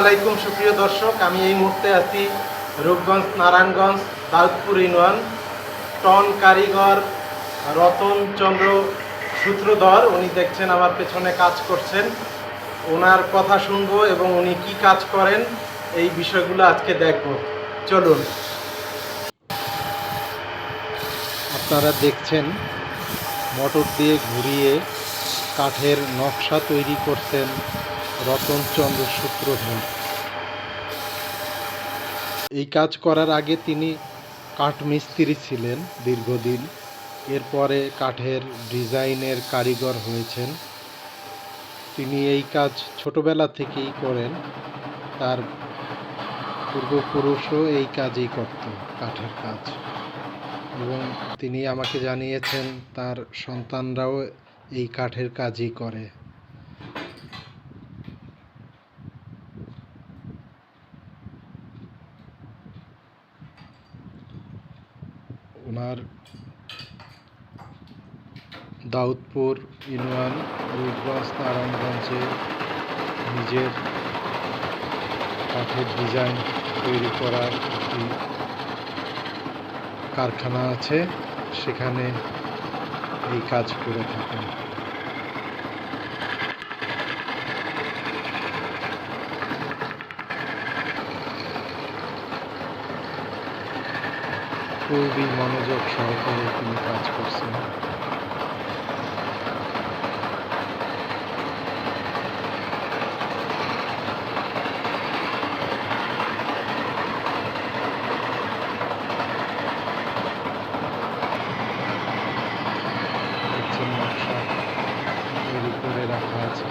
আলাইকুম, সুপ্রিয় দর্শক। আমি এই মুহূর্তে আছি রূপগঞ্জ, নারায়ণগঞ্জ, দাউদপুর ইউনিয়ন, টন কারিগর রতন চন্দ্র সূত্রধর। উনি দেখছেন আমার পেছনে কাজ করছেন। ওনার কথা শুনব এবং উনি কি কাজ করেন, এই বিষয়গুলো আজকে দেখব। চলুন। আপনারা দেখছেন, মোটর দিয়ে ঘুরিয়ে কাঠের নকশা তৈরি করছেন রতনচন্দ্র সূত্রধর এই কাজ করার আগে তিনি কাঠমিস্ত্রি ছিলেন দীর্ঘদিন। এরপরে কাঠের ডিজাইনের কারিগর হয়েছেন। তিনি এই কাজ ছোটবেলা থেকেই করেন। তার পূর্বপুরুষও এই কাজই করত কাঠের কাজ। এবং তিনি আমাকে জানিয়েছেন, তার সন্তানরাও এই কাঠের কাজই করে। ওনার দাউদপুর ইউনিয়ন রূপগঞ্জ নারায়ণগঞ্জে নিজের কাঠের ডিজাইন তৈরি করার একটি কারখানা আছে। সেখানে এই কাজ করে থাকেন। খুবই মনোযোগ সহকারে তিনি কাজ করছেন দেখছেন নকশা তৈরি করে রাখা আছে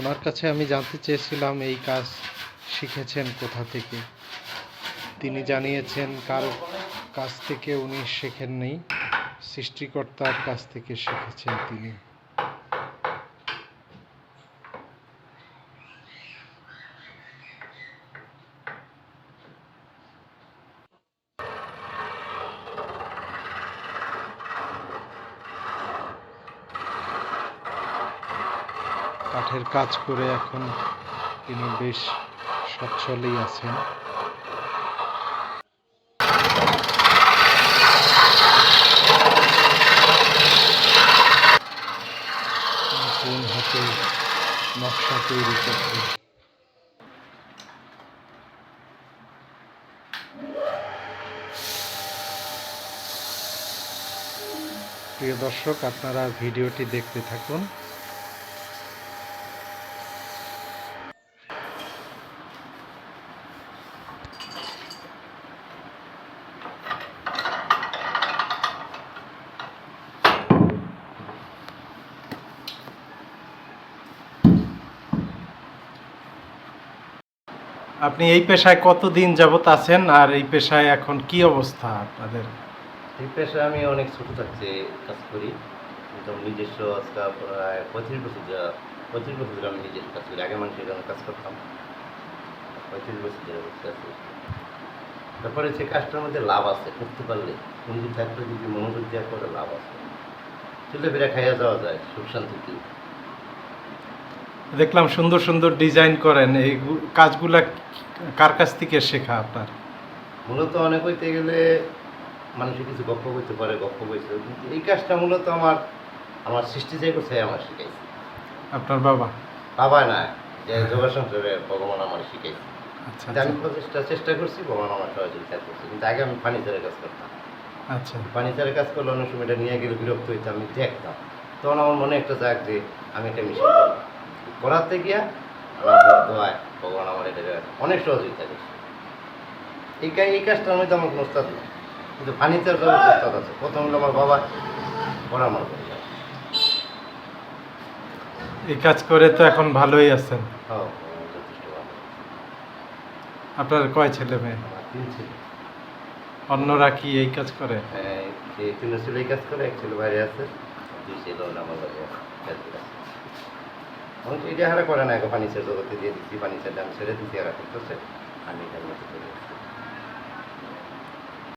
ওনার কাছে আমি জানতে চেয়েছিলাম এই কাজ শিখেছেন কোথা থেকে। তিনি জানিয়েছেন, কার কাছ থেকে উনি শেখেননি, সৃষ্টিকর্তার কাছ থেকে শিখেছেন তিনি। কাঠের কাজ করে এখন তিনি বেশ সচ্ছলই আছেন। নকশা তৈরি করতে প্রিয় দর্শক, আপনারা ভিডিওটি দেখতে থাকুন। আপনি এই পেশায় কতদিন যাবত আছেন আর এই পেশায় এখন কি অবস্থা আপনাদের? এই পেশায় আমি অনেক ছোট থাকতে কাজ করি। একদম নিজস্ব আজকে প্রায় পঁয়ত্রিশ বছর যা, পঁয়ত্রিশ বছর ধরে আমি নিজের কাজ করি। আগে মানুষের জন্য কাজ করতাম। পঁয়ত্রিশ বছর ধরে বসে আছি। তারপরে সে কাজটার মধ্যে লাভ আছে, করতে পারলে। নিজে থাকলে যদি মনোযোগ দেওয়া করে লাভ আছে। চলে ফিরে খাইয়া যাওয়া যায়, সুখ শান্তিতে। দেখলাম সুন্দর সুন্দর ডিজাইন করেন এই কাজগুলা কার কাছ থেকে শেখা আপনার? মূলত অনেক হইতে গেলে মানুষের কিছু গপ্প করতে পারে গপ্প বইতে কিন্তু এই কাজটা মূলত আমার আমার সৃষ্টি যাই করছে আমার শিখাইছে। আপনার বাবা? বাবা না যে যোগা সংসারে ভগবান আমার শিখাইছে। আচ্ছা আমি আচ্ছা। প্রচেষ্টা চেষ্টা করছি ভগবান আমার সহযোগিতা করছে। কিন্তু আগে আমি ফার্নিচারের কাজ করতাম। আচ্ছা। ফার্নিচারের কাজ করলে অনেক সময় এটা নিয়ে গেলে বিরক্ত হইতাম আমি দেখতাম। তখন আমার মনে একটা যাক যে আমি এটা মিশন করব করাতে গিয়া আমার আল্লাহর দোয়ায় ভগবান আমার এটা অনেক সহযোগিতা করছে এই কাজ এই কাজটার মধ্যে আমার কোনো ওস্তাদ নেই কিন্তু ফার্নিচার করার ওস্তাদ আছে। প্রথম হলো আমার বাবা পরামর্শ এই কাজ করে তো এখন ভালোই আছেন। হ্যাঁ আপনার কয় ছেলে মেয়ে? ছিল। অন্যরা কি এই কাজ করে? যে তিন ছেলে এই কাজ করে এক ছেলে বাইরে আছে। দুই ছেলে আমার হেল্প আছে। এখন এটা হারা করে না ফার্নিচার জগতে দিয়ে দিচ্ছি ফার্নিচারটা আমি ছেড়ে দিচ্ছি এরা করতেছে আমি এটার